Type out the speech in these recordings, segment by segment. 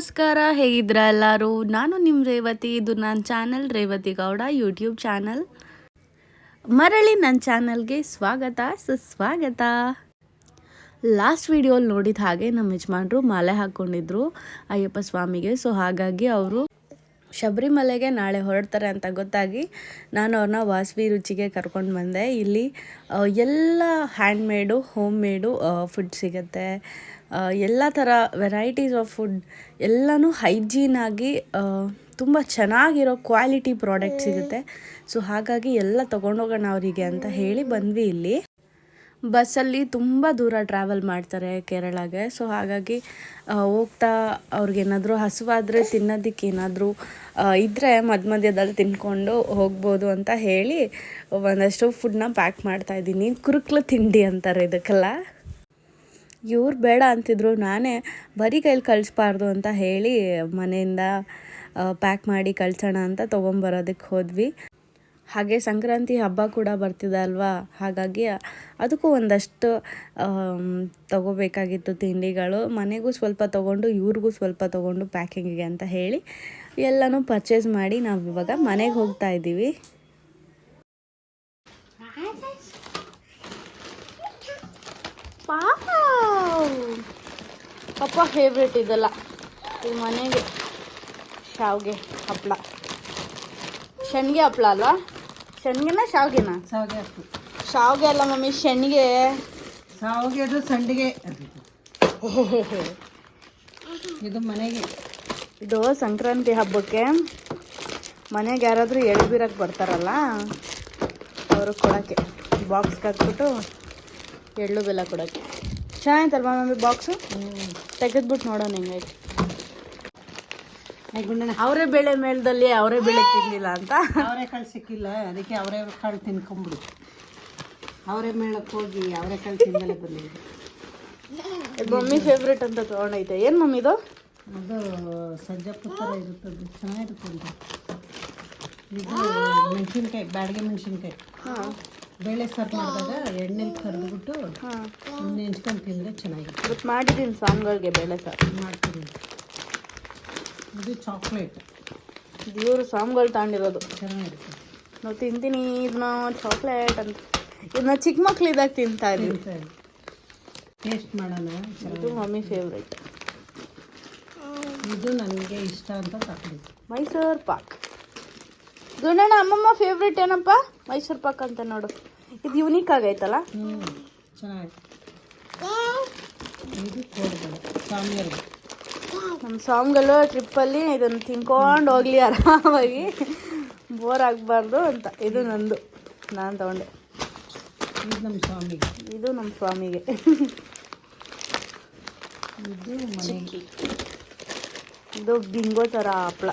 ನಮಸ್ಕಾರ ಹೇಗಿದ್ರ ಎಲ್ಲರೂ? ನಾನು ನಿಮ್ಮ ರೇವತಿ, ಇದು ನನ್ನ channel Revathi Gowda YouTube channel. ಮರಳಿ ನನ್ನ ಚಾನಲ್ಗೆ ಸ್ವಾಗತ, ಸುಸ್ವಾಗತ. ಲಾಸ್ಟ್ ವಿಡಿಯೋಲಿ ನೋಡಿದ ಹಾಗೆ ನಮ್ಮ ಯಜಮಾನ್ರು ಮಾಲೆ ಹಾಕ್ಕೊಂಡಿದ್ರು ಅಯ್ಯಪ್ಪ ಸ್ವಾಮಿಗೆ. ಸೊ ಹಾಗಾಗಿ ಅವರು ಶಬರಿಮಲೆಗೆ ನಾಳೆ ಹೊರಡ್ತಾರೆ ಅಂತ ಗೊತ್ತಾಗಿ ನಾನು ಅವ್ರನ್ನ ವಾಸವಿ ರುಚಿಗೆ ಕರ್ಕೊಂಡು ಬಂದೆ. ಇಲ್ಲಿ ಎಲ್ಲ ಹ್ಯಾಂಡ್ಮೇಡು ಹೋಮ್ ಮೇಡು ಫುಡ್ ಸಿಗುತ್ತೆ. ಎಲ್ಲ ಥರ ವೆರೈಟೀಸ್ ಆಫ್ ಫುಡ್ ಎಲ್ಲನೂ ಹೈಜೀನ್ ಆಗಿ ತುಂಬ ಚೆನ್ನಾಗಿರೋ ಕ್ವಾಲಿಟಿ ಪ್ರಾಡಕ್ಟ್ ಸಿಗುತ್ತೆ. ಸೊ ಹಾಗಾಗಿ ಎಲ್ಲ ತೊಗೊಂಡೋಗೋಣ ಅವರಿಗೆ ಅಂತ ಹೇಳಿ ಬಂದ್ವಿ ಇಲ್ಲಿ. ಬಸ್ಸಲ್ಲಿ ತುಂಬ ದೂರ ಟ್ರಾವೆಲ್ ಮಾಡ್ತಾರೆ ಕೇರಳಗೆ. ಸೊ ಹಾಗಾಗಿ ಹೋಗ್ತಾ ಅವ್ರಿಗೇನಾದರೂ ಹಸುವಾದರೆ ತಿನ್ನೋದಕ್ಕೆ ಏನಾದರೂ ಇದ್ದರೆ ಮಧ್ಯ ಮಧ್ಯದಲ್ಲಿ ತಿನ್ಕೊಂಡು ಹೋಗ್ಬೋದು ಅಂತ ಹೇಳಿ ಒಂದಷ್ಟು ಫುಡ್ನ ಪ್ಯಾಕ್ ಮಾಡ್ತಾ ಇದ್ದೀನಿ. ಕುರುಕ್ಲು ತಿಂಡಿ ಅಂತಾರೆ ಇದಕ್ಕೆಲ್ಲ. ಇವ್ರು ಬೇಡ ಅಂತಿದ್ರು. ನಾನೇ ಬರೀ ಕೈಲಿ ಕಳಿಸ್ಬಾರ್ದು ಅಂತ ಹೇಳಿ ಮನೆಯಿಂದ ಪ್ಯಾಕ್ ಮಾಡಿ ಕಳ್ಸೋಣ ಅಂತ ತೊಗೊಂಬರೋದಕ್ಕೆ ಹೋದ್ವಿ. ಹಾಗೆ ಸಂಕ್ರಾಂತಿ ಹಬ್ಬ ಕೂಡ ಬರ್ತಿದೆ ಅಲ್ವಾ? ಹಾಗಾಗಿ ಅದಕ್ಕೂ ಒಂದಷ್ಟು ತಗೋಬೇಕಾಗಿತ್ತು ತಿಂಡಿಗಳು. ಮನೆಗೂ ಸ್ವಲ್ಪ ತೊಗೊಂಡು, ಇವ್ರಿಗೂ ಸ್ವಲ್ಪ ತೊಗೊಂಡು ಪ್ಯಾಕಿಂಗಿಗೆ ಅಂತ ಹೇಳಿ ಎಲ್ಲನೂ ಪರ್ಚೇಸ್ ಮಾಡಿ ನಾವು ಇವಾಗ ಮನೆಗೆ ಹೋಗ್ತಾ ಇದ್ದೀವಿ. ಪಪ್ಪ ಫೇವ್ರೇಟ್ ಇದೆಲ್ಲ. ಈ ಮನೆಗೆ, ಶಾವ್ಗೆ ಹಪ್ಪಳ ಶಣ್ಗೆ ಹಪ್ಪಳ ಅಲ್ವಾ? ಶಣ್ಗೆನ ಶಾವ್ಗೆನ? ಶಾವ್ಗೆ ಹಾಕ್ತು ಶಾವ್ಗೆ ಅಲ್ಲ ಮಮ್ಮಿ ಶಣ್ಗೆ. ಶಾವ್ಗೆ ಅದು ಸಂಡಿಗೆ. ಇದು ಮನೆಗೆ. ಇದು ಸಂಕ್ರಾಂತಿ ಹಬ್ಬಕ್ಕೆ ಮನೆಗೆ ಯಾರಾದರೂ ಎಳ್ಬೀರಕ್ಕೆ ಬರ್ತಾರಲ್ಲ ಅವರು ಕೊಡೋಕ್ಕೆ ಬಾಕ್ಸ್ಗೆ ಹಾಕ್ಬಿಟ್ಟು ಎಳ್ಳು ಬೆಲ್ಲ ಕೊಡೋಕ್ಕೆ. ಚೆನ್ನಾಗಿತ್ತಲ್ವಾ ಮಮ್ಮಿ ಬಾಕ್ಸು? ತೆಗೆದ್ಬಿಟ್ಟು ನೋಡೋಣ ಹೆಂಗೈತೆ ಅವರೇ ಬೆಳೆ ಮೇಳದಲ್ಲಿ ಅವರೇ ಬೆಳೆ ತಿಂದಿಲ್ಲ ಅಂತ. ಅವರೇ ಕಾಳು ಸಿಕ್ಕಿಲ್ಲ ಅದಕ್ಕೆ ಅವರೇ ಕಾಳು ತಿನ್ಕೊಂಬಿಡು. ಅವರೇ ಮೇಳಕ್ಕೆ ಹೋಗಿ ಅವರೇ ಕಾಳು ತಿಂದಲೇ ಬಂದಿದ್ದು ಇದು ಮಮ್ಮಿ ಫೇವ್ರೇಟ್ ಅಂತ ತೊಗೊಂಡೈತೆ. ಏನು ಮಮ್ಮಿ ಇದು? ಅದು ಸಜ್ಜಪ್ಪ ಥರ ಇರುತ್ತದೆ. ಚೆನ್ನಾಗಿರುತ್ತೆ ಅಂತ. ಇದು ಮೆಣಸಿನ್ಕಾಯಿ ಬ್ಯಾಡಗೆ ಮೆಣಸಿನ್ಕಾಯಿ. ಹಾಂ. ಬೇಳೆ ಸಾರು ಮಾಡಿದಾಗ ಎಣ್ಣೆಲಿ ಕರೆದ್ಬಿಟ್ಟು ಹಾಂ. ನೆಂಚ್ಕೊಂಡು ತಿಂದರೆ ಚೆನ್ನಾಗಿರುತ್ತೆ. ಇವತ್ತು ಮಾಡಿದ್ದೀನಿ ಸಾಂಗ್ಗಳಿಗೆ ಬೇಳೆ ಸಾರು. ಮಾಡ್ತೀನಿ. ಇದು ಚಾಕ್ಲೇಟ್ ಇವರು ಸಾಮ್ಗಳು ತಗೊಂಡಿರೋದು ಚೆನ್ನಾಗಿರುತ್ತೆ. ನಾವು ತಿಂತೀನಿ ಇದನ್ನ ಚಾಕ್ಲೇಟ್ ಅಂತ. ಇದನ್ನ ಚಿಕ್ಕ ಮಕ್ಳಿದಾಗ ತಿಂತಾ ಇದೀವಿ. ಟೇಸ್ಟ್ ಮಾಡೋಣ ಇದು ಮಮ್ಮಿ ಫೇವ್ರೇಟ್ ಇದು ನನಗೆ ಇಷ್ಟ ಅಂತ ತಗೊಂಡಿದ್ದು ಮೈಸೂರು ಪಾಕ್. ಗುಣಣ್ಣ ಅಮ್ಮಮ್ಮ ಫೇವ್ರೇಟ್ ಏನಪ್ಪ? ಮೈಸೂರು ಪಾಕ್ ಅಂತ ನೋಡು. ಇದು ಯುನೀಕ್ ಆಗೈತಲ್ಲ? ಹ್ಞೂ ಚೆನ್ನಾಗಿ ಇದು ಕೋಡ್ಬೇಡ ಸಾಮಿಯರ್ದು ನಮ್ಮ ಸ್ವಾಮಿಗಳು ಟ್ರಿಪ್ಪಲ್ಲಿ ಇದನ್ನು ತಿನ್ಕೊಂಡು ಹೋಗ್ಲಿ ಆರಾಮಾಗಿ. ಬೋರ್ ಆಗಬಾರ್ದು ಅಂತ. ಇದು ನಂದು. ನಾನು ತಗೊಂಡೆ. ಇದು ನಮ್ಮ ಸ್ವಾಮಿಗೆ. ಇದು ನಮ್ಮ ಸ್ವಾಮಿಗೆ. ಇದು ಮನೆಗೆ ಇದು ಬಿಂಗೋ ಥರ ಹಪ್ಳ.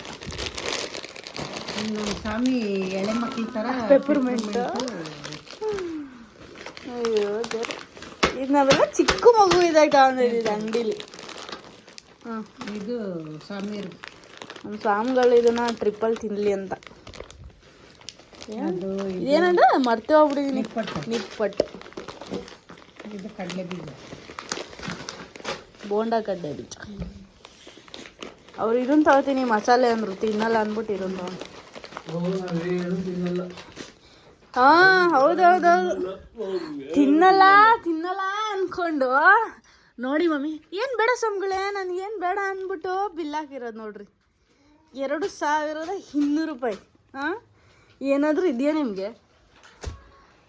ನಮ್ಮ ಸ್ವಾಮಿ ಎಳೆ ಮಕ್ಕಳ ಥರ Peppermint. ಅಯ್ಯೋ. ಇದು ನಾವೆಲ್ಲ ಚಿಕ್ಕ ಮಗು ಇದೆ ತಗೊಂಡಿದ್ದೀವಿ ಅಂಗಡಿಲಿ. ಇದು ಸ್ವಾಮಿಯರ್ ನಮ್ಮ ಸ್ವಾಮಿಗಳು ಇದನ್ನ ಟ್ರಿಪ್ಪಲ್ ತಿನ್ಲಿ ಅಂತ. ಏನಂದ? ಮರ್ತೆ ಹೋಗ್ಬಿಟ್ಟಿದೀನಿ ನಿಪ್ಪಟ್ಟು. ನಿಪ್ಪಟ್ಟು. ಇದು ಕಡಲೆ ಬೀಜ. ಬೋಂಡ ಕಡ್ಡೆ ಬೀಜ. ಅವ್ರು ಇದನ್ನು ತಗೋತೀನಿ ಮಸಾಲೆ ಅಂದ್ರು. ತಿನ್ನಲ್ಲ ಅಂದ್ಬಿಟ್ಟು ಇದನ್ನ ಹಾ ಹೌದೌದೌದು. ತಿನ್ನಲ್ಲ ತಿನ್ನಲ್ಲ ಅನ್ಕೊಂಡು. ನೋಡಿ ಮಮ್ಮಿ. ಏನು ಬೇಡ ಸ್ವಾಮಿಗಳೇ ನನಗೇನು ಬೇಡ ಅಂದ್ಬಿಟ್ಟು ಬಿಲ್ ಹಾಕಿರೋದು ನೋಡ್ರಿ. ಎರಡು ಸಾವಿರದ ಇನ್ನೂರು ರೂಪಾಯಿ. ಹಾಂ ಏನಾದರೂ ಇದೆಯಾ ನಿಮಗೆ?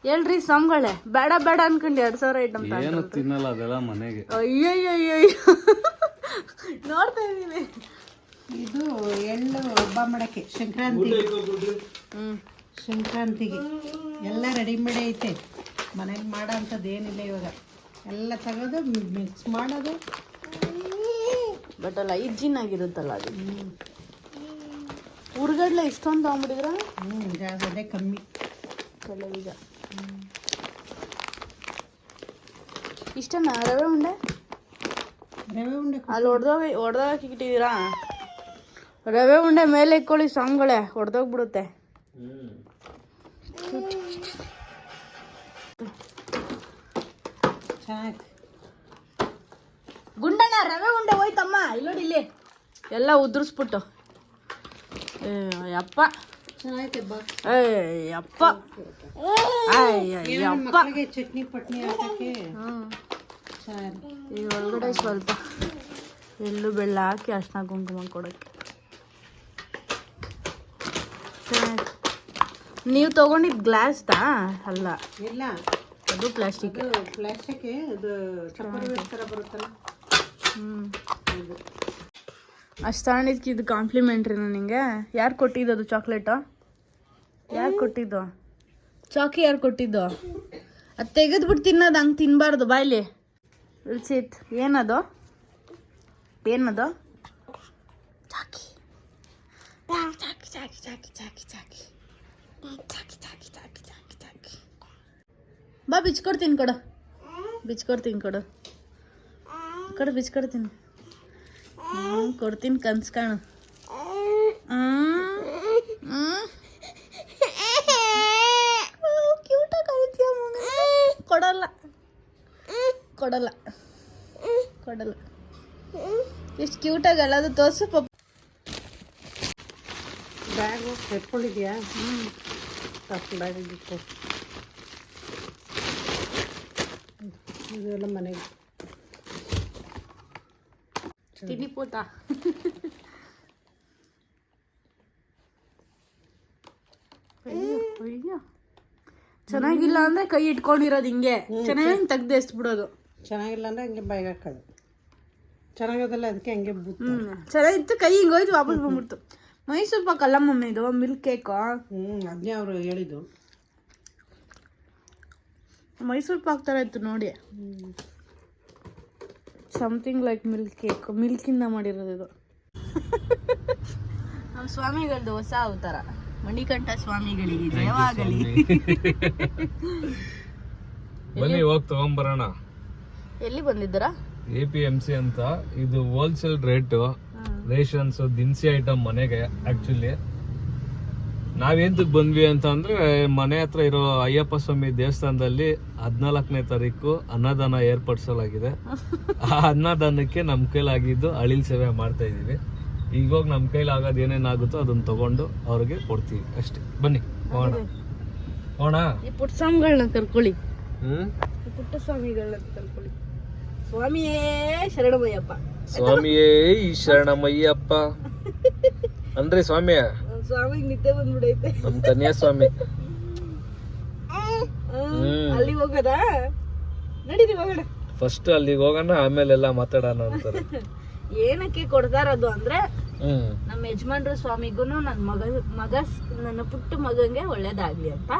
ಹೇಳ್ರಿ ಸ್ವಾಮಿಗಳೇ ಬೇಡ ಬೇಡ ಅನ್ಕೊಂಡು ಎರಡು ಸಾವಿರ ಐಟಮ್ ಏನು ತಿನ್ನಲ್ಲ ಅದೆಲ್ಲ ಮನೆಗೆ. ಅಯ್ಯಯ್ಯೋ ನೋಡ್ತಾ ಇದ್ದೀನಿ. ಇದು ಎಳ್ಳು ಹಬ್ಬ ಮಾಡಕ್ಕೆ ಸಂಕ್ರಾಂತಿ. ಹ್ಞೂ ಸಂಕ್ರಾಂತಿಗೆ. ಎಲ್ಲ ರೆಡಿಮೇಡ್ ಐತೆ. ಮನೇಲಿ ಮಾಡೋ ಅಂಥದ್ದು ಏನಿಲ್ಲ ಇವಾಗ. ಎಲ್ಲ ತೆಗೆದು ಮಿಕ್ಸ್ ಮಾಡೋದು. ಬಟ್ ಅಲ್ಲ ಹೈಜೀನ್ ಆಗಿರುತ್ತಲ್ಲ ಅದು? ಹುರ್ಗಡ್ಲೆ ಇಷ್ಟೊಂದು ತಗೊಂಬಿಟ್ಟಿದ್ರ ಹ್ಞೂ ಜಾಸ್ತಿ ಅದೇ ಕಮ್ಮಿ. ಈಗ ಇಷ್ಟನಾ ರವೆ ಉಂಡೆ? ರವೆ ಉಂಡೆ ಅಲ್ಲಿ ಹೊಡೆದೋಗ ಹೊಡೆದಾಗ ಇಟ್ಟಿದ್ದೀರಾ? ರವೆ ಉಂಡೆ ಮೇಲೆ ಇಕ್ಕೊಳ್ಳಿ ಸಾಂಗ್ಗಳೇ ಹೊಡೆದೋಗ್ಬಿಡುತ್ತೆ ಚೆನ್ನಾಗಿ ಗುಂಡಣ್ಣ ರವೆ ಉಂಡೆ ಹೋಯ್ತಮ್ಮ. ಇಲ್ಲಿ ನೋಡಿ ಇಲ್ಲಿ. ಎಲ್ಲ ಉದುರಿಸ್ಬಿಟ್ಟು. ಏ ಯಪ್ಪ ಯಪ್ಪ ಚಟ್ನಿ ಪಟ್ನಿ ಹಾಕಕ್ಕೆ ಈ ಒಳಗಡೆ ಸ್ವಲ್ಪ ಎಳ್ಳು ಬೆಳ್ಳ ಹಾಕಿ ಅರ್ಶಿನ ಕುಂಕುಮ ಕೊಡೋಕ್ಕೆ. ನೀವು ನೀವು ತಗೊಂಡಿದ್ದು ಗ್ಲಾಸ್ದಾ ಅಲ್ಲ. ಇಲ್ಲ. ಅದು ಪ್ಲಾಸ್ಟಿಕ್ ಪ್ಲಾಸ್ಟಿಕ್ ಥರ ಬರುತ್ತಲ್ಲ ಹ್ಞೂ ಅಷ್ಟು ತಗೊಂಡಿದ್ಕೆ ಇದು ಕಾಂಪ್ಲಿಮೆಂಟ್ರಿ ನನಗೆ ಯಾರು ಕೊಟ್ಟಿದ್ದು ಅದು ಚಾಕ್ಲೇಟು ಯಾರು ಕೊಟ್ಟಿದ್ದು ಚಾಕಿ ಯಾರು ಕೊಟ್ಟಿದ್ದು ಅದು ತೆಗೆದ್ಬಿಟ್ಟು ತಿನ್ನೋದು ಹಂಗೆ ತಿನ್ನಬಾರ್ದು ಬಾಯ್ಲಿ ರುಚಿತ್ ಏನದು ಏನದು ಚಾಕಿ ಚಾಕಿ ಚಾಕಿ ಚಾಕಿ ಚಾಕಿ ಚಾಕಿ ಚಾಕಿ ಚಾಕಿ ಚಾಕಿ ಚಾಕಿ ಬಾ ಬಿಚ್ಕೊಡ್ತೀನಿ ಕೊಡು. ಬಿಚ್ಕೊಡ್ತೀನಿ ಕೊಡು. ಕೊಡು ಬಿಚ್ಕೊಡ್ತೀನಿ. ಹ್ಞೂ ಕೊಡ್ತೀನಿ ಕನ್ಸ್ ಕಾಣು. ಕೊಡಲ್ಲ. ಕೊಡಲ್ಲ. ಕೊಡಲ್ಲ. ಎಷ್ಟು ಕ್ಯೂಟಾಗಿ ಅಲ್ಲದು ತೋರ್ಸು ಪಪ್ಪ ಬ್ಯಾಗು ಎತ್ಕೊಂಡಿದ್ಯಾ ಹ್ಞೂ ತಪ್ಪು ಬ್ಯಾಗ್ ಇಟ್ಟು ಇದೆಲ್ಲ ಮನೆಗೆ. ತಿನ್ನಿ ಪೂತ. ಅಯ್ಯೋ ಚೆನ್ನಾಗಿಲ್ಲ ಅಂದ್ರೆ ಕೈ ಇಟ್ಕೊಂಡಿರೋದು ಹಿಂಗೆ. ಚೆನ್ನಾಗಿ ತೆಗ್ದು ಎಸ್ಬಿಡೋದು. ಚೆನ್ನಾಗಿಲ್ಲ ಅಂದ್ರೆ ಹಂಗೆ ಬಾಯಿಗೆ ಹಾಕೋದು ಚೆನ್ನಾಗೋದಲ್ಲ ಅದಕ್ಕೆ ಹಂಗೆ ಚೆನ್ನಾಗಿತ್ತು. ಕೈ ಹಿಂಗೆ ಹೋಯ್ತು ವಾಪಸ್ ಬಂದ್ಬಿಡ್ತು. ಮೈಸೂರು ಪಾಕ್ ಅಲ್ಲ ಮಮ್ಮಿ ಇದು ಮಿಲ್ಕ್ ಕೇಕು. ಹ್ಞೂ ಅದನ್ನೇ ಅವರು ಹೇಳಿದ್ದು. ಮೈಸೂರು ಪಾಕ್ ಥರ ಇತ್ತು ನೋಡಿ. ಸಮಥಿಂಗ್ ಲೈಕ್ ಮಿಲ್ಕ್ ಕೇಕ್ ಮಿಲ್ಕಿಂದ ಮಾಡಿರೋದು ಇದು. ನಮ್ಮ ಸ್ವಾಮಿಗಳದ್ದು ಹೊಸ ಅವತಾರ. ಮಣಿಕಂಠ ಸ್ವಾಮಿಗಳಿಗೆ ಜಯವಾಗಲಿ. ಬನ್ನಿ ಹೋಗಿ ತಗೊಂಬರೋಣ. ಎಲ್ಲಿ ಬಂದಿದ್ದೀರಾ? ಎ ಪಿ ಎಂ ಸಿ ಅಂತ. ಇದು ಹೋಲ್ಸೇಲ್ ರೇಟು ರೇಷನ್ಸ್ ದಿನಸಿ ಐಟಮ್ ಮನೆಗೆ ಆಕ್ಚುಲಿ ನಾವೇಂತಕ್ ಬಂದ್ವಿ ಅಂತ ಅಂದ್ರೆ ಮನೆ ಹತ್ರ ಇರೋ ಅಯ್ಯಪ್ಪ ಸ್ವಾಮಿ ದೇವಸ್ಥಾನದಲ್ಲಿ ಹದಿನಾಲ್ಕನೇ ತಾರೀಕು ಅನ್ನದಾನ ಏರ್ಪಡಿಸಲಾಗಿದೆ. ಆ ಅನ್ನದಾನಕ್ಕೆ ನಮ್ಮ ಕೈಲಾಗಿದ್ದು ಅಳಿಲ್ ಸೇವೆ ಮಾಡ್ತಾ ಇದೀವಿ ಈಗ ಹೋಗಿ ನಮ್ಮ ಕೈಲಿ ಆಗೋದು ಏನೇನಾಗುತ್ತೋ ಅದನ್ನ ತಗೊಂಡು ಅವ್ರಿಗೆ ಕೊಡ್ತೀವಿ ಅಷ್ಟೇ. ಬನ್ನಿ ಹೋಗೋಣ. ಹೋಗೋಣ? ಈ ಪುಟ್ಟ ಸ್ವಾಮಿಗಳನ್ನ ಕರ್ಕೊಳ್ಳಿ. ಹ್ಮ್? ಪುಟ್ಟ ಸ್ವಾಮಿಗಳನ್ನ ಕರ್ಕೊಳ್ಳಿ. ಸ್ವಾಮಿಯೇ ಶರಣಮಯ್ಯಪ್ಪ. ಸ್ವಾಮಿಯೇ ಈ ಶರಣಮಯ್ಯಪ್ಪ. ಅಂದ್ರೆ ಸ್ವಾಮಿಯ? ಸ್ವಾಮಿಗೆ ನಿದ್ದೆ ಬಂದ್ಬಿಡೈತೆ. ನಮ್ ಕನ್ಯಾಸ್ವಾಮಿ ಅಲ್ಲಿ ಹೋಗೋದಾ? ನಡೀರಿ ಹೋಗೋಣ. ಫಸ್ಟ್ ಅಲ್ಲಿಗೆ ಹೋಗೋಣ ಆಮೇಲೆ ಎಲ್ಲ ಮಾತಾಡೋಣ ಅಂತಾರೆ. ಏನಕ್ಕೆ ಕೊಡ್ತಾರದು ಅಂದ್ರೆ ಹ್ಮ್. ನಮ್ಮ ಯಜಮಾನ್ರ ಸ್ವಾಮಿಗೂ ನನ್ನ ಮಗ ಮಗ ನನ್ನ ಪುಟ್ಟ ಮಗಂಗೆ ಒಳ್ಳೇದಾಗ್ಲಿ ಅಂತ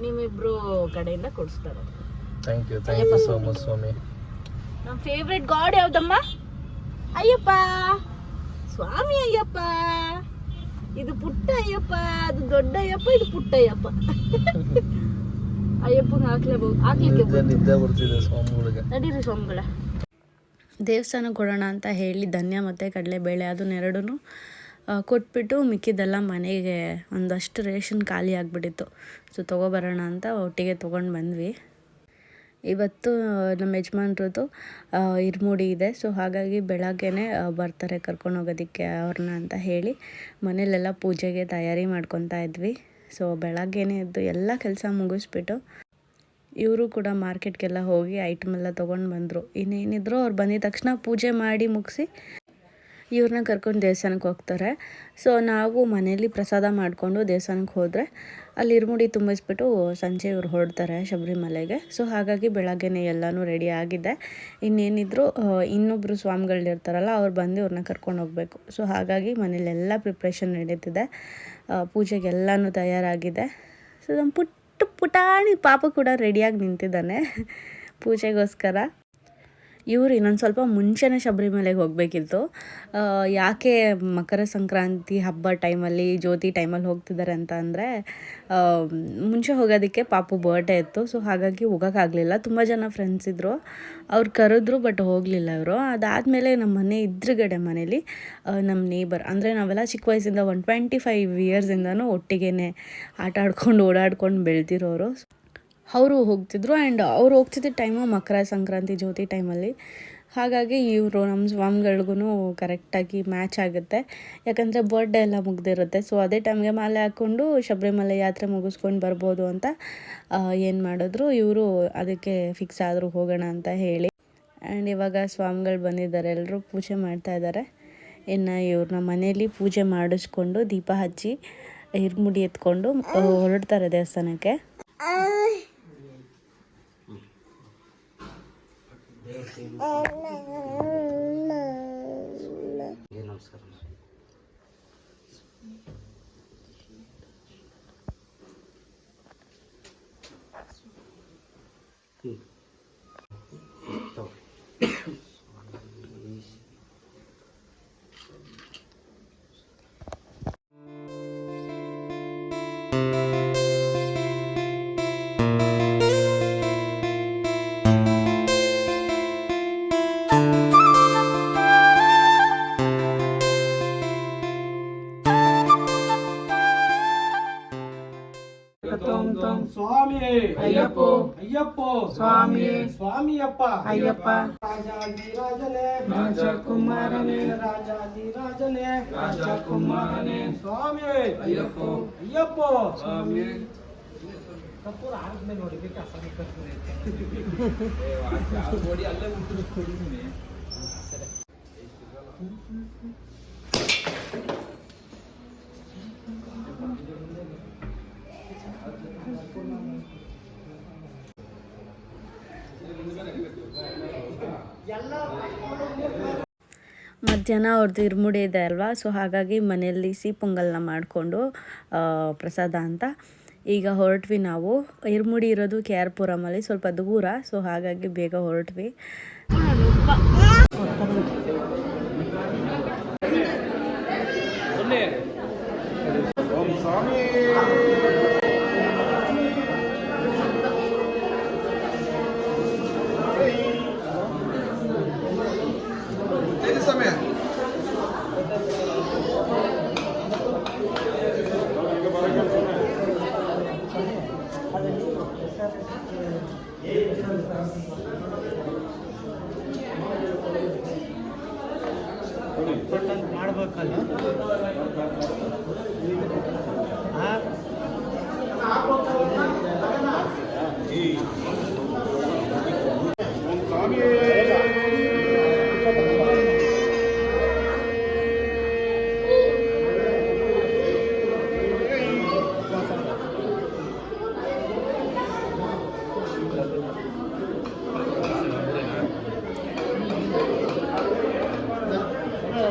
ನಿಮ್ಮಿಬ್ರು ಕಡೆಯಿಂದ ಕೊಡಿಸ್ತಾರೆ. Thank you thank you so much ಸ್ವಾಮಿ. ನಮ್ಮ ಫೇವ್ರೆಟ್ ಗಾಡ್ ಯಾವ್ದಮ್ಮ? ಅಯ್ಯಪ್ಪ. ಸ್ವಾಮಿ ಅಯ್ಯಪ್ಪ. ಇದು ಪುಟ್ಟ ಅಯ್ಯಪ್ಪ ಅದು ದೊಡ್ಡ ಅಯ್ಯಪ್ಪ ಇದು ಪುಟ್ಟ ಅಯ್ಯಪ್ಪ ಅಯ್ಯಪ್ಪನ ಹಾಕ್ಲೇಬಹುದು ಹಾಕ್ಲಿಕ್ಕೆ ಸ್ವಾಮಿಗಳಿಗೆ. ನಡೀರಿ ಸ್ವಾಮಿಗಳ. ದೇವಸ್ಥಾನಕ್ಕೆ ಕೊಡೋಣ ಅಂತ ಹೇಳಿ ಧನ್ಯ ಮತ್ತು ಕಡಲೆಬೇಳೆ ಅದನ್ನೆರಡೂ ಕೊಟ್ಬಿಟ್ಟು ಮಿಕ್ಕಿದ್ದೆಲ್ಲ ಮನೆಗೆ ಒಂದಷ್ಟು ರೇಷನ್ ಖಾಲಿ ಆಗಿಬಿಟ್ಟಿತ್ತು. ಸೊ ತೊಗೊಬರೋಣ ಅಂತ ಒಟ್ಟಿಗೆ ತೊಗೊಂಡು ಬಂದ್ವಿ. ಇವತ್ತು ನಮ್ಮ ಯಜಮಾನ್ರದ್ದು ಇರ್ಮುಡಿ ಇದೆ. ಸೊ ಹಾಗಾಗಿ ಬೆಳಗ್ಗೆನೇ ಬರ್ತಾರೆ ಕರ್ಕೊಂಡು ಹೋಗೋದಕ್ಕೆ ಅವ್ರನ್ನ ಅಂತ ಹೇಳಿ, ಮನೇಲೆಲ್ಲ ಪೂಜೆಗೆ ತಯಾರಿ ಮಾಡ್ಕೊತಾ ಇದ್ವಿ. ಸೊ ಬೆಳಗ್ಗೆನೇ ಎದ್ದು ಎಲ್ಲ ಕೆಲಸ ಮುಗಿಸ್ಬಿಟ್ಟು, ಇವರು ಕೂಡ ಮಾರ್ಕೆಟ್ಗೆಲ್ಲ ಹೋಗಿ ಐಟಮ್ ಎಲ್ಲ ತೊಗೊಂಡು ಬಂದರು. ಇನ್ನೇನಿದ್ರು ಅವ್ರು ಬಂದಿದ ತಕ್ಷಣ ಪೂಜೆ ಮಾಡಿ ಮುಗಿಸಿ, ಇವ್ರನ್ನ ಕರ್ಕೊಂಡು ದೇವಸ್ಥಾನಕ್ಕೆ ಹೋಗ್ತಾರೆ. ಸೊ ನಾವು ಮನೇಲಿ ಪ್ರಸಾದ ಮಾಡಿಕೊಂಡು ದೇವಸ್ಥಾನಕ್ಕೆ ಹೋದರೆ ಅಲ್ಲಿ ಇರುಮುಡಿ ತುಂಬಿಸ್ಬಿಟ್ಟು ಸಂಜೆ ಇವ್ರು ಹೊರಡ್ತಾರೆ ಶಬರಿಮಲೆಗೆ. ಸೊ ಹಾಗಾಗಿ ಬೆಳಗ್ಗೆನೇ ಎಲ್ಲನೂ ರೆಡಿ ಆಗಿದೆ. ಇನ್ನೇನಿದ್ರು ಇನ್ನೊಬ್ಬರು ಸ್ವಾಮಿಗಳಿರ್ತಾರಲ್ಲ, ಅವ್ರು ಬಂದು ಇವ್ರನ್ನ ಕರ್ಕೊಂಡು ಹೋಗಬೇಕು. ಸೊ ಹಾಗಾಗಿ ಮನೇಲೆಲ್ಲ ಪ್ರಿಪ್ರೇಷನ್ ನಡೀತಿದೆ. ಪೂಜೆಗೆಲ್ಲನೂ ತಯಾರಾಗಿದೆ. ಸೊ ನಮ್ಮ ಪುಟ್ಟ ಪುಟಾಣಿ ಪಾಪ ಕೂಡ ರೆಡಿಯಾಗಿ ನಿಂತಿದ್ದಾನೆ. ಪೂಜೆಗೋಸ್ಕರ. ಇವರು ಇನ್ನೊಂದು ಸ್ವಲ್ಪ ಮುಂಚೆನೇ ಶಬರಿಮಲೆಗೆ ಹೋಗಬೇಕಿತ್ತು. ಯಾಕೆ ಮಕರ ಸಂಕ್ರಾಂತಿ ಹಬ್ಬ ಟೈಮಲ್ಲಿ, ಜ್ಯೋತಿ ಟೈಮಲ್ಲಿ ಹೋಗ್ತಿದ್ದಾರೆ ಅಂತ ಅಂದರೆ ಮುಂಚೆ ಹೋಗೋದಕ್ಕೆ ಪಾಪು ಬರ್ಡೇ ಇತ್ತು ಸೊ ಹಾಗಾಗಿ ಹೋಗೋಕ್ಕಾಗಲಿಲ್ಲ. ತುಂಬ ಜನ ಫ್ರೆಂಡ್ಸ್ ಇದ್ದರು ಅವ್ರು ಕರೆದ್ರು ಬಟ್ ಹೋಗಲಿಲ್ಲ ಅವರು ಅದಾದಮೇಲೆ ನಮ್ಮ ಮನೆ ಇದ್ರಗಡೆ ಮನೇಲಿ ನಮ್ಮ ನೇಬರ್ ಅಂದರೆ ನಾವೆಲ್ಲ ಚಿಕ್ಕ ವಯಸ್ಸಿಂದ ಒನ್ ಟ್ವೆಂಟಿ ಫೈವ್ ಇಯರ್ಸಿಂದನೂ ಒಟ್ಟಿಗೆ ಆಟ ಆಡ್ಕೊಂಡು, ಓಡಾಡ್ಕೊಂಡು ಬೆಳೆದಿರೋರು. ಅವರು ಹೋಗ್ತಿದ್ರು ಆ್ಯಂಡ್ ಅವ್ರು ಹೋಗ್ತಿದ್ದ ಟೈಮು ಮಕರ ಸಂಕ್ರಾಂತಿ ಜ್ಯೋತಿ ಟೈಮಲ್ಲಿ ಹಾಗಾಗಿ ಇವರು ನಮ್ಮ ಸ್ವಾಮಿಗಳಿಗೂ ಕರೆಕ್ಟಾಗಿ ಮ್ಯಾಚ್ ಆಗುತ್ತೆ. ಯಾಕಂದರೆ ಬರ್ಡೇ ಎಲ್ಲ ಮುಗ್ದಿರುತ್ತೆ. ಸೊ ಅದೇ ಟೈಮ್ಗೆ ಮಾಲೆ ಹಾಕ್ಕೊಂಡು ಶಬರಿಮಲೆ ಯಾತ್ರೆ ಮುಗಿಸ್ಕೊಂಡು ಬರ್ಬೋದು ಅಂತ ಏನು ಮಾಡಿದ್ರು. ಇವರು ಅದಕ್ಕೆ ಫಿಕ್ಸ್ ಆದರೂ ಹೋಗೋಣ ಅಂತ ಹೇಳಿ. ಆ್ಯಂಡ್ ಇವಾಗ ಸ್ವಾಮಿಗಳು ಬಂದಿದ್ದಾರೆ. ಎಲ್ಲರೂ ಪೂಜೆ ಮಾಡ್ತಾ ಇದ್ದಾರೆ. ಇನ್ನು ಇವ್ರನ್ನ ಮನೆಯಲ್ಲಿ ಪೂಜೆ ಮಾಡಿಸ್ಕೊಂಡು ದೀಪ ಹಚ್ಚಿ ಹಿರ್ಮುಡಿ ಎತ್ಕೊಂಡು, ಹೊರಡ್ತಾರೆ ದೇವಸ್ಥಾನಕ್ಕೆ. ನಮಸ್ಕಾರ ಸ್ವಾಮಿ ಅಯ್ಯಪ್ಪ ಅಯ್ಯಪ್ಪ ಸ್ವಾಮಿ ಸ್ವಾಮಿಯಪ್ಪ ಅಯ್ಯಪ್ಪ ರಾಜಾಧಿರಾಜನೇ ರಾಜಕುಮಾರನೇ ರಾಜಾಧಿರಾಜನೇ ರಾಜಕುಮಾರನೇ ಸ್ವಾಮಿ ಅಯ್ಯಪ್ಪ ಅಯ್ಯಪ್ಪ ಸ್ವಾಮಿ ಕಪ್ಪೂರ ಆದ್ಮೇಲೆ ನೋಡಿಬೇಕು ಅಸಲಿ ಕರ್ಪೂರ ಮಧ್ಯಾಹ್ನ ಅವ್ರದ್ದು ಇರ್ಮುಡಿ ಇದೆ ಅಲ್ವಾ? ಸೊ ಹಾಗಾಗಿ ಮನೆಯಲ್ಲಿ ಸಿ ಪೊಂಗಲ್ನ ಮಾಡಿಕೊಂಡು ಪ್ರಸಾದ ಅಂತ. ಈಗ ಹೊರಟ್ವಿ ನಾವು. ಇರ್ಮುಡಿ ಇರೋದು ಕೆ ಆರ್ ಪುರಮಲ್ಲಿ ಸ್ವಲ್ಪ ದೂರ. ಸೊ ಹಾಗಾಗಿ ಬೇಗ ಹೊರಟ್ವಿ. ಮಾಡ್ಬೇಕಲ್ಲ.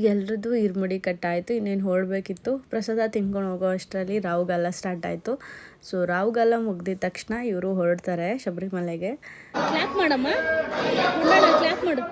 ಈಗ ಎಲ್ರದ್ದು ಇರ್ಮುಡಿ ಕಟ್ಟಾಯಿತು, ಇನ್ನೇನು ಹೊರಡಬೇಕಿತ್ತು. ಪ್ರಸಾದ ತಿನ್ಕೊಂಡು ಹೋಗೋ ಅಷ್ಟರಲ್ಲಿ ರಾವುಗಾಲ ಸ್ಟಾರ್ಟ್ ಆಯಿತು. ಸೊ ರಾವುಗಾಲ ಮುಗ್ದಿದ ತಕ್ಷಣ ಇವರು ಹೊರಡ್ತಾರೆ ಶಬರಿಮಲೆಗೆ. ಕ್ಲಾಪ್ ಮಾಡಮ್ಮ. ಕ್ಲಾಪ್ ಮಾಡು.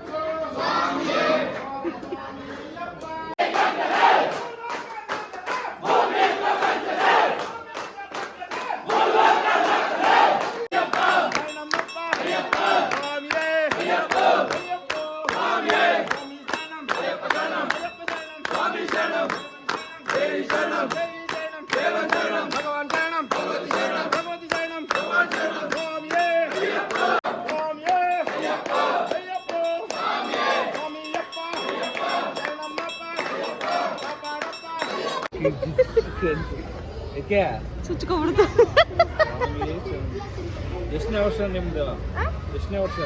ಏಕೆ ಚುಚ್ಕೊಬಿಡ್ತು ಎಷ್ಟನೇ ವರ್ಷ ನಿಮ್ದು? ಎಷ್ಟನೇ ವರ್ಷ?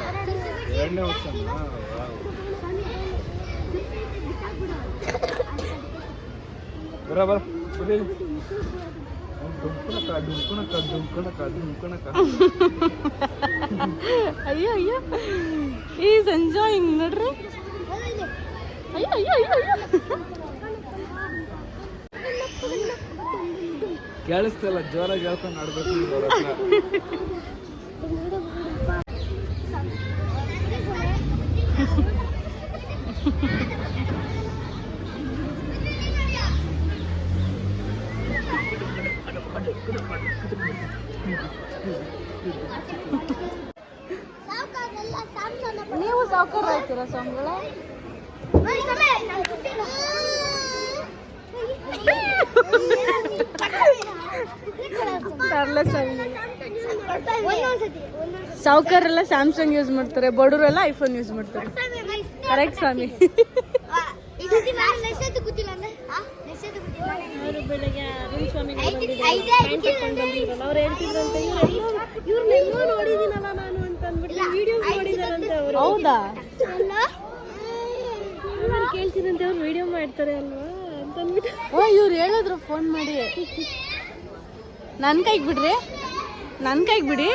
ಎರಡನೇ ವರ್ಷ. ಬರಬರ ಅಯ್ಯೋ ಅಯ್ಯೋ. ಈಸ್ ಎಂಜಾಯಿಂಗ್ ನೋಡ್ರಿ. ಅಯ್ಯೋ ಅಯ್ಯೋ ಅಯ್ಯೋ. ಕೇಳಿಸ್ತಲ್ಲ ಜೋರಾಗಿ ಹೇಳ್ಕೊಂಡು ಆಡ್ಬೇಕು ನೀವು ಅವ್ರ ಹತ್ರ. ನೀವು ಸಾವುಕಾರ ಆಯ್ತೀರಾ ಸ್ವಾಮಿಗಳ? ಸಾವುಕಾರೆಲ್ಲ ಸ್ಯಾಮ್ಸಂಗ್ ಯೂಸ್ ಮಾಡ್ತಾರೆ ಬಡವರೆಲ್ಲ ಐಫೋನ್ ಯೂಸ್ ಮಾಡ್ತಾರೆ. ಕರೆಕ್ಟ್ ಸ್ವಾಮಿ. ಹೌದಾ? ಕೇಳ್ತಿದಂತೆ ಕೇಳ್ತೀನಂತೆ ಅವ್ರು ವಿಡಿಯೋ ಮಾಡ್ತಾರೆ ಅಲ್ವಾ? ಓ ಇವ್ರು ಹೇಳಿದ್ರು ಫೋನ್ ಮಾಡಿ. ನನ್ನ ಕೈಗೆ ಬಿಡ್ರಿ. ನನ್ನ ಕೈಗೆ ಬಿಡಿ.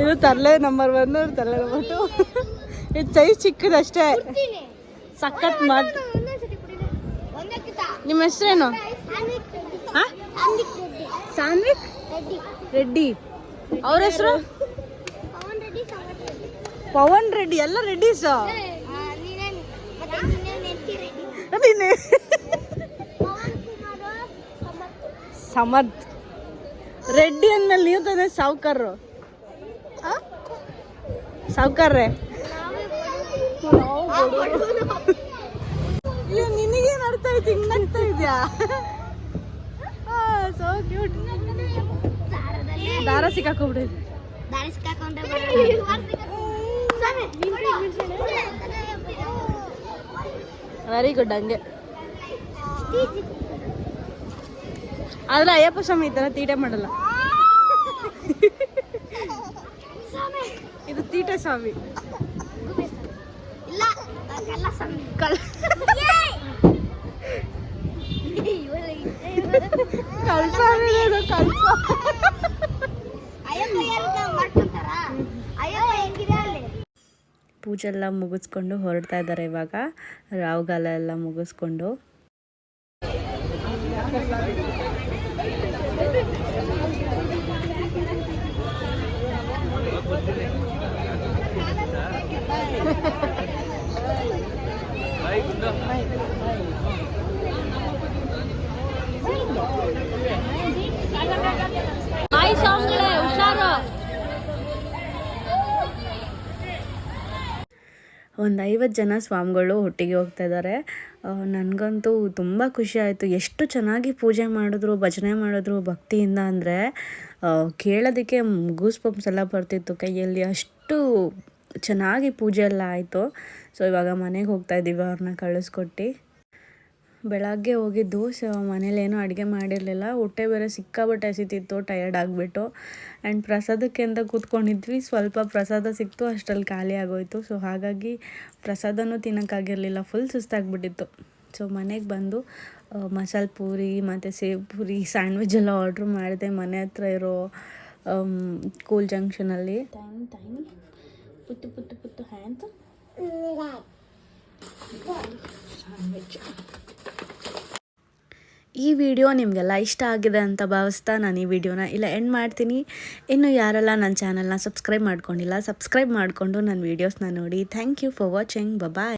ಇದು ತರ್ಲೆ ನಂಬರ್ ಒನ್ ತರಲೆ ನಂಬರ್ ಟು ಇದು ಸೈಜ್ ಚಿಕ್ಕದಷ್ಟೇ. ಸಖತ್ ಮಾಡ್ ನಿಮ್ಮ ಹೆಸರೇನು? ಸಾನ್ವಿಕ್ ರೆಡ್ಡಿ. ಅವ್ರ ಹೆಸರು? ಪವನ್ ರೆಡ್ಡಿ ಎಲ್ಲ ರೆಡ್ಡಿ. ಸರ್ ಸಮರ್ಥ್. ರೆಡ್ಡಿ ಅಂದ್ಮೇಲೆ ನೀವು ತಾನೆ ಸಾವ್ಕಾರ್ರು. ಸಾವುಕಾರ್ರೆ. ಅಯ್ಯೋ ನಿನಗೇನು ಅರ್ಥ ಆಯ್ತು? ಹಿಂಗ್ ನಗ್ತಾ ಇದ್ಯಾ? ಸೋ ಕ್ಯೂಟ್ ದಾರ ಸಿಕ್ಕಾಕೊಂಡ್ಬಿಡಿ. ವೆರಿ ಗುಡ್ ಹಂಗೆ. ಆದ್ರೆ ಅಯ್ಯಪ್ಪ ಸ್ವಾಮಿ ಈ ಥರ ತೀಟೆ ಮಾಡಲ್ಲ. ಇದು ತೀಟೆ ಸ್ವಾಮಿ. ಕಲ್ಸ ಪೂಜೆ ಎಲ್ಲ ಮುಗಿಸ್ಕೊಂಡು ಹೊರಡ್ತಾ ಇದ್ದಾರೆ ಇವಾಗ. ರಾವುಗಾಲ ಎಲ್ಲ ಮುಗಿಸ್ಕೊಂಡು ಒಂದು ಐವತ್ತು ಜನ ಸ್ವಾಮಿಗಳು ಒಟ್ಟಿಗೆ ಹೋಗ್ತಾ ಇದ್ದಾರೆ ನನಗಂತೂ ತುಂಬ ಖುಷಿ ಆಯಿತು. ಎಷ್ಟು ಚೆನ್ನಾಗಿ ಪೂಜೆ ಮಾಡಿದ್ರು, ಭಜನೆ ಮಾಡಿದ್ರು ಭಕ್ತಿಯಿಂದ ಅಂದರೆ ಕೇಳೋದಕ್ಕೆ ಗೂಸ್ ಪಂಪ್ಸ್ ಎಲ್ಲ ಬರ್ತಿತ್ತು ಕೈಯಲ್ಲಿ. ಅಷ್ಟು ಚೆನ್ನಾಗಿ ಪೂಜೆ ಎಲ್ಲ ಆಯಿತು. ಸೊ ಇವಾಗ ಮನೆಗೆ ಹೋಗ್ತಾ ಇದ್ದೀವಿ ಅವ್ರನ್ನ ಕಳಿಸ್ಕೊಟ್ಟು. ಬೆಳಗ್ಗೆ ಹೋಗಿದ್ದು ಸೊ ಮನೇಲೇನೂ ಅಡುಗೆ ಮಾಡಿರಲಿಲ್ಲ. ಹೊಟ್ಟೆ ಬೇರೆ ಸಿಕ್ಕಾಬಟ್ಟೆ ಹಸಿತಿತ್ತು ಟಯರ್ಡ್ ಆಗಿಬಿಟ್ಟು. ಆ್ಯಂಡ್ ಪ್ರಸಾದಕ್ಕೆ ಅಂತ ಕೂತ್ಕೊಂಡಿದ್ವಿ. ಸ್ವಲ್ಪ ಪ್ರಸಾದ ಸಿಕ್ತು ಅಷ್ಟರಲ್ಲಿ ಖಾಲಿ ಆಗೋಯಿತು. ಸೊ ಹಾಗಾಗಿ ಪ್ರಸಾದನೂ ತಿನ್ನೋಕ್ಕಾಗಿರಲಿಲ್ಲ. ಫುಲ್ ಸುಸ್ತಾಗ್ಬಿಟ್ಟಿತ್ತು. ಸೊ ಮನೆಗೆ ಬಂದು ಮಸಾಲೆ ಪೂರಿ ಮತ್ತು ಸೇವ್ ಪೂರಿ ಸ್ಯಾಂಡ್ವಿಚ್ ಎಲ್ಲ ಆರ್ಡ್ರ್ ಮಾಡಿದೆ. ಮನೆ ಹತ್ರ ಇರೋ ಕೂಲ್ ಜಂಕ್ಷನಲ್ಲಿ ಟೈಮ್ ಟೈಮ್ ಪುತ್ತು ಪುತ್ತು ಪುತ್ತು ಹ್ಯಾಂತ ಈ ವಿಡಿಯೋ ನಿಮಗೆಲ್ಲ ಇಷ್ಟ ಆಗಿದೆ ಅಂತ ಭಾವಿಸ್ತಾ ನಾನು ಈ ವಿಡಿಯೋನ ಇಲ್ಲ ಎಂಡ್ ಮಾಡ್ತೀನಿ. ಇನ್ನು ಯಾರೆಲ್ಲ ನನ್ನ ಚಾನಲ್ನ ಸಬ್ಸ್ಕ್ರೈಬ್ ಮಾಡ್ಕೊಂಡಿಲ್ಲ ಸಬ್ಸ್ಕ್ರೈಬ್ ಮಾಡಿಕೊಂಡು ನನ್ನ ವೀಡಿಯೋಸ್ನ ನೋಡಿ. Thank you for watching bye